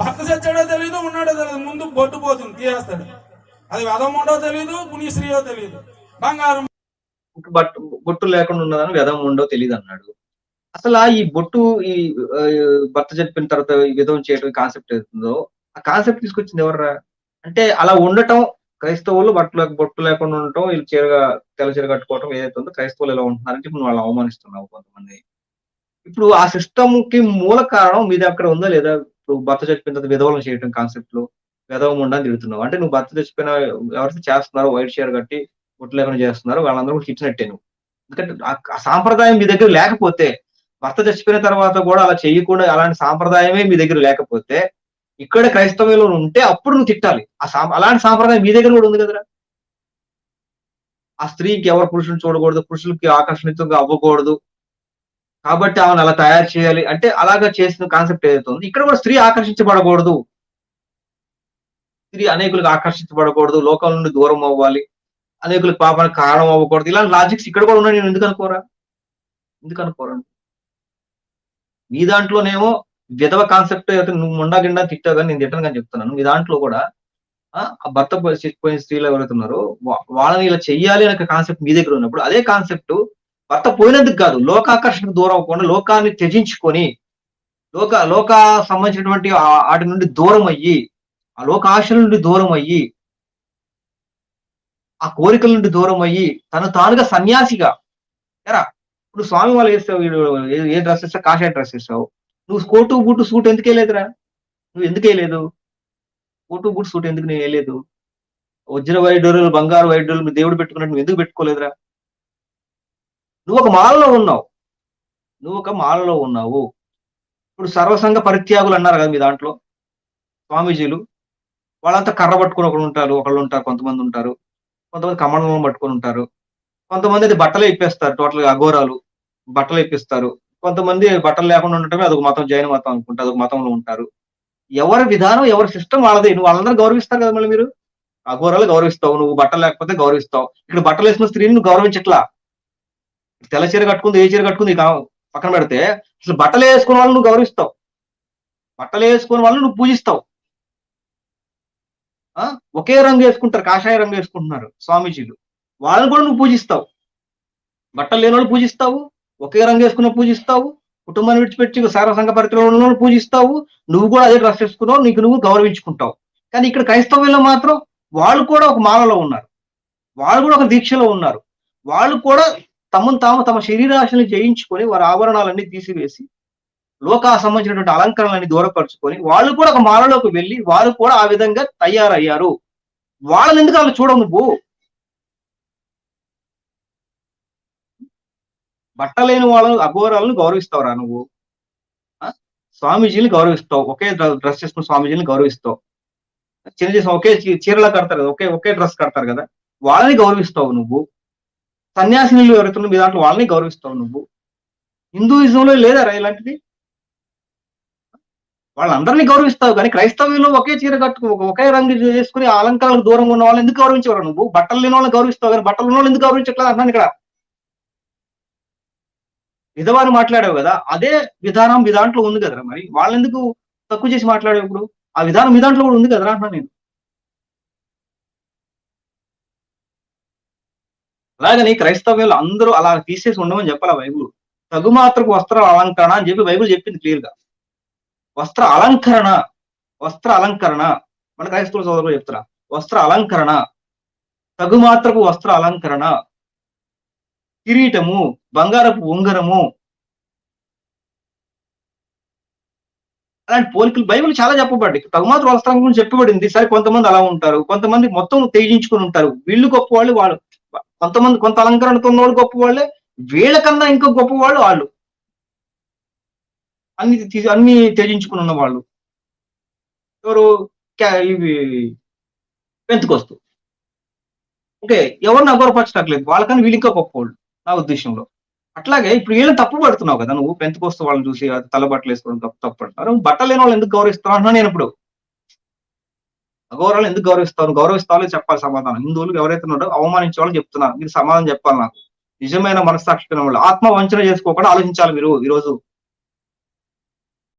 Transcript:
భర్త చచ్చాడో తెలియదు ఉన్నాడో తెలియదు ముందు బొట్టు పోతుంది తీయేస్తాడు అది వెదముండో తెలియదు పుణ్యశ్రీయో తెలియదు బంగారం బట్టు బొట్టు లేకుండా ఉన్నదని వెదం ఉండో తెలియదు అన్నాడు. అసలు ఈ బొట్టు ఈ భర్త చెప్పిన తర్వాత ఈ విధం చేయడం కాన్సెప్ట్ అవుతుందో ఆ కాన్సెప్ట్ తీసుకొచ్చింది ఎవర్రా? అంటే అలా ఉండటం క్రైస్తవులు బట్టలు బొట్టు లేకుండా ఉండటం వీళ్ళు చీరగా తెల్ల చీర కట్టుకోవటం ఏదైతే ఉందో క్రైస్తవులు ఎలా ఉంటున్నారంటే ఇప్పుడు వాళ్ళు అవమానిస్తున్నావు కొంతమంది. ఇప్పుడు ఆ సిస్టమ్కి మూల కారణం మీద అక్కడ ఉందా లేదా? ఇప్పుడు భర్త చచ్చిపోయిన తర్వాత విధవలను చేయటం కాన్సెప్ట్లో విధవం ఉండని తిరుగుతున్నావు అంటే నువ్వు భర్త చచ్చిపోయిన ఎవరైతే చేస్తున్నారో వైట్ షేర్ కట్టి బొట్టు లేకుండా చేస్తున్నారో వాళ్ళందరూ కూడా ఇచ్చినట్టే నువ్వు. ఎందుకంటే ఆ- సాంప్రదాయం మీ దగ్గర లేకపోతే భర్త చచ్చిపోయిన తర్వాత కూడా అలా చేయకుండా అలాంటి సాంప్రదాయమే మీ దగ్గర లేకపోతే ఇక్కడ క్రైస్తవంలో ఉంటే అప్పుడు నువ్వు తిట్టాలి. ఆ అలాంటి సాంప్రదాయం మీ దగ్గర కూడా ఉంది కదరా? ఆ స్త్రీకి ఎవరు పురుషుని చూడకూడదు పురుషులకి ఆకర్షణీయంగా అవ్వకూడదు కాబట్టి ఆమెను అలా తయారు చేయాలి. అంటే అలాగా చేసిన కాన్సెప్ట్ ఏదైతే ఉంది ఇక్కడ కూడా స్త్రీ ఆకర్షించబడకూడదు. స్త్రీ అనేకులకు ఆకర్షించబడకూడదు. లోకం నుండి దూరం అవ్వాలి. అనేకులకు పాపానికి కారణం అవ్వకూడదు. ఇలాంటి లాజిక్స్ ఇక్కడ కూడా ఉన్నాయి. నేను ఎందుకు అనుకోరా? ఎందుకు అనుకోరండి మీ దాంట్లోనేమో విధవ కాన్సెప్ట్ అయితే నువ్వు ముండా గిండా తిట్టావు కానీ నేను తిట్టను కానీ చెప్తున్నాను. మీ దాంట్లో కూడా ఆ భర్త పోయి- చచ్చిపోయిన స్త్రీలు ఎవరైతే ఉన్నారో వాళ్ళని ఇలా చెయ్యాలి అనే కాన్సెప్ట్ మీ దగ్గర ఉన్నప్పుడు అదే కాన్సెప్ట్ భర్త పోయినందుకు కాదు లోకాకర్షణకు దూరం అవ్వకుండా లోకాన్ని త్యజించుకొని లోక లోక సంబంధించినటువంటి వాటి నుండి దూరం అయ్యి ఆ లోక ఆశల నుండి దూరం అయ్యి ఆ కోరికల నుండి దూరం అయ్యి తను తానుగా సన్యాసిగా. ఎరా ఇప్పుడు స్వామి వాళ్ళు వేస్తావు ఏ- డ్రెస్ వేస్తావు కాషాయ డ్రెస్ వేస్తావు. నువ్వు కోటు బూటు సూట్ ఎందుకు వేయలేదురా? నువ్వు ఎందుకు వేయలేదు? కోటు బూట్ సూట్ ఎందుకు నేను వేయలేదు? వజ్ర వైడూరులు బంగారు వైడూరులు దేవుడు పెట్టుకున్నట్టు నువ్వు ఎందుకు పెట్టుకోలేదురా? నువ్వు ఒక మాలలో ఉన్నావు. నువ్వు ఒక మాలలో ఉన్నావు. ఇప్పుడు సర్వసంగ పరిత్యాగులు అన్నారు కదా మీ దాంట్లో స్వామీజీలు. వాళ్ళంతా కర్ర పట్టుకుని ఒకళ్ళు ఉంటారు ఒకళ్ళు ఉంటారు కొంతమంది ఉంటారు. కొంతమంది కమండలం పట్టుకొని ఉంటారు. కొంతమంది అది బట్టలు ఇప్పేస్తారు టోటల్గా అఘోరాలు బట్టలు ఇప్పిస్తారు. కొంతమంది బట్టలు లేకుండా ఉండటమే అదొక మతం జైన మతం అనుకుంటే అదొక మతంలో ఉంటారు. ఎవరి విధానం ఎవరి సిస్టమ్ వాళ్ళది. నువ్వు వాళ్ళందరూ గౌరవిస్తారు కదా మళ్ళీ మీరు? అఘోరాలు గౌరవిస్తావు నువ్వు బట్టలు లేకపోతే గౌరవిస్తావు. ఇక్కడ బట్టలు వేసిన స్త్రీని నువ్వు గౌరవించట్లా? తెల్ల చీర కట్టుకుంది ఏ చీర కట్టుకుంది? పక్కన పెడితే అసలు బట్టలు వేసుకున్న వాళ్ళని నువ్వు గౌరవిస్తావు. బట్టలు వేసుకున్న వాళ్ళని నువ్వు పూజిస్తావు. ఆ? ఒకే రంగు వేసుకుంటారు కాషాయ రంగు వేసుకుంటున్నారు స్వామీజీలు. వాళ్ళని కూడా నువ్వు పూజిస్తావు. బట్టలు లేని వాళ్ళు పూజిస్తావు ఒకే రంగు వేసుకున్న పూజిస్తావు కుటుంబాన్ని విడిచిపెట్టి సారసంగ పరిత్రంలో పూజిస్తావు నువ్వు కూడా అదే డ్రెస్ వేసుకున్నావు నీకు నువ్వు గౌరవించుకుంటావు. కానీ ఇక్కడ క్రైస్తవ్యంలో మాత్రం వాళ్ళు కూడా ఒక మాలలో ఉన్నారు. వాళ్ళు కూడా ఒక దీక్షలో ఉన్నారు. వాళ్ళు కూడా తమను తాము తమ శరీరాశని జయించుకొని వారి ఆభరణాలన్నీ తీసివేసి లోకా సంబంధించినటువంటి అలంకరణలన్నీ దూరపరుచుకొని వాళ్ళు కూడా ఒక మాలలోకి వెళ్ళి వారు కూడా ఆ విధంగా తయారయ్యారు. వాళ్ళని ఎందుకు వాళ్ళు చూడవు నువ్వు? బట్టలేని వాళ్ళని అఘోరాలను గౌరవిస్తావురా నువ్వు. స్వామీజీని గౌరవిస్తావు. ఒకే డ్రెస్ చేసుకున్న స్వామీజీని గౌరవిస్తావు. చిన్న చేసిన ఒకే చీ- చీరలా కడతారు కదా ఒకే ఒకే డ్రెస్ కడతారు కదా. వాళ్ళని గౌరవిస్తావు నువ్వు. సన్యాసినులు ఎవరైతే మీ దాంట్లో వాళ్ళని గౌరవిస్తావు నువ్వు. హిందూయిజంలో లేదా ఇలాంటిది? వాళ్ళందరినీ గౌరవిస్తావు కానీ క్రైస్తవ్యంలో ఒకే చీర కట్టుకు ఒకే రంగు చేసుకుని అలంకారాలకు దూరంగా ఉన్న వాళ్ళని ఎందుకు గౌరవించేవారు నువ్వు? బట్టలు లేని వాళ్ళని గౌరవిస్తావు కానీ బట్టలు ఉన్న వాళ్ళు ఎందుకు గౌరవించట్లేదు అంటున్నాను ఇక్కడ. విధవారు మాట్లాడావు కదా అదే విధానం మీ దాంట్లో ఉంది కదరా మరి. వాళ్ళెందుకు తక్కువ చేసి మాట్లాడావు ఇప్పుడు? ఆ విధానం మీ దాంట్లో కూడా ఉంది కదరా అంటున్నాను నేను. అలాగని క్రైస్తవ్యంలో అందరూ అలా తీసేసి ఉండమని చెప్పాలి బైబుల్. తగుమాత్రకు వస్త్ర అలంకరణ అని చెప్పి బైబుల్ చెప్పింది క్లియర్గా. వస్త్ర అలంకరణ వస్త్ర అలంకరణ. మన క్రైస్తవ సోదరులు చెప్తారా? వస్త్ర అలంకరణ తగుమాత్రకు వస్త్ర అలంకరణ. కిరీటము బంగారపు ఉంగరము. అలాంటి పోలికలు బైబిల్ చాలా చెప్పబడ్డాయి. తగుమాత్ర వస్త్రం గురించి చెప్పబడింది. సరే కొంతమంది అలా ఉంటారు. కొంతమంది మొత్తం తెగించుకుని ఉంటారు. వీళ్ళు గొప్ప వాళ్ళు వాళ్ళు కొంతమంది కొంత అలంకరణతో ఉన్నవాళ్ళు వాళ్ళు గొప్పవాళ్ళే వీళ్ళకన్నా ఇంకా గొప్పవాళ్ళు వాళ్ళు. అన్ని తీ- అన్ని త్యజించుకుని ఉన్న వాళ్ళు ఎవరు ఇవి పెంతుకొస్తూ. ఓకే ఎవరిని అగౌరపరచట్లేదు వాళ్ళకన్నా వీళ్ళు ఇంకా గొప్పవాళ్ళు నా ఉద్దేశంలో. అట్లాగే ఇప్పుడు వీళ్ళని తప్పు పడుతున్నావు కదా నువ్వు పెంతుకొస్తూ వాళ్ళని చూసి తల బట్టలు వేసుకోవడం తప్పు తప్పు పడుతున్నారు బట్టలు లేని వాళ్ళు ఎందుకు గౌరవిస్తున్నావు అంటున్నా నేను ఇప్పుడు. అగౌరవాలు ఎందుకు గౌరవిస్తాను గౌరవిస్తావు చెప్పాలి సమాధానం. హిందువులు ఎవరైతే ఉన్నారో అవమానించే వాళ్ళు చెప్తున్నారు. మీరు సమాధానం చెప్పాలి నాకు. నిజమైన మనస్సాక్షి వాళ్ళు ఆత్మ వంచన చేసుకోకుండా ఆలోచించాలి మీరు ఈ రోజు